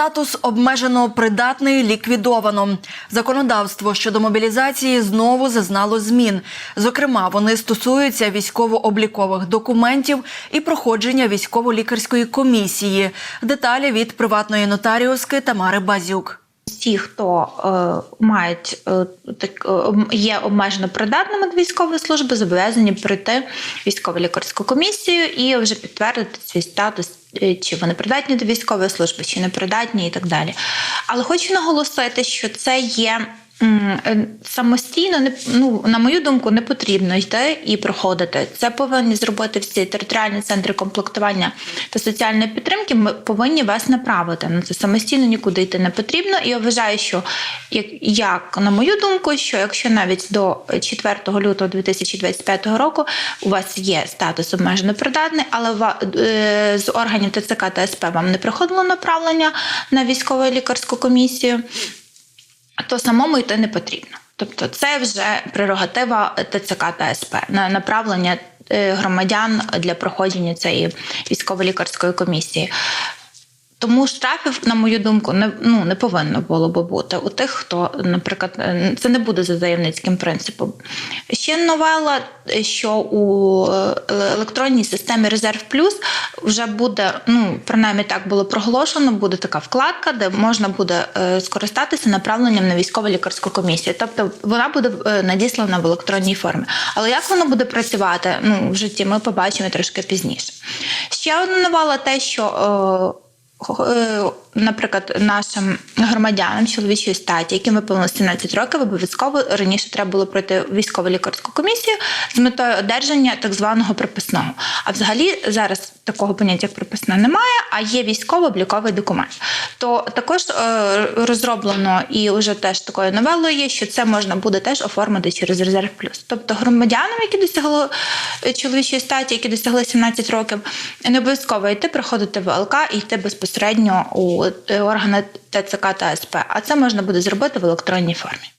Статус обмежено придатний ліквідовано. Законодавство щодо мобілізації знову зазнало змін. Зокрема, вони стосуються військово-облікових документів і проходження військово-лікарської комісії. Деталі від приватної нотаріуски Тамари Базюк. Ті, хто е, мають е, так, е, є обмежено придатними до військової служби, зобов'язані пройти військово-лікарську комісію і вже підтвердити свій статус, е, чи вони придатні до військової служби, чи не придатні, і так далі. Але хочу наголосити, що це є. Е, Самостійно не ну на мою думку не потрібно йти і проходити. Це повинні зробити всі територіальні центри комплектування та соціальної підтримки. Ми повинні вас направити. На це самостійно нікуди йти не потрібно. І я вважаю, що як, як на мою думку, що якщо навіть до 4 лютого 2025 року у вас є статус обмежено придатний, але е, з органів ТЦК та СП вам не приходило направлення на військово лікарську комісію то самому йти не потрібно. Тобто, це вже прерогатива ТЦК та СП на направлення е, громадян для проходження цієї військово-лікарської комісії. Тому штрафів, на мою думку, не ну не повинно було би бути у тих, хто, наприклад, е, це не буде за заявницьким принципом. Ще новела, е, що у е, електронній системі Резерв Плюс вже буде, ну принаймні так було проголошено, буде така вкладка, де можна буде скористатися направленням на військово-лікарську комісію. Тобто вона буде надіслана в електронній формі. Але як воно буде працювати ну, в житті, ми побачимо трошки пізніше. Ще одна новела те, що. よっ! Наприклад, нашим громадянам чоловічої статі, яким виповнилось 17 років, обов'язково раніше треба було пройти військово-лікарську комісію з метою одержання так званого приписного. А взагалі зараз такого поняття як приписне немає, а є військово-обліковий документ. То також е, розроблено і вже теж такою новелою є, що це можна буде теж оформити через резерв плюс. Тобто громадянам, які досягли е, чоловічої статі, які досягли 17 років, не обов'язково йти приходити в ЛК і йти безпосередньо у органи ТЦК та СП. А це можна буде зробити в електронній формі.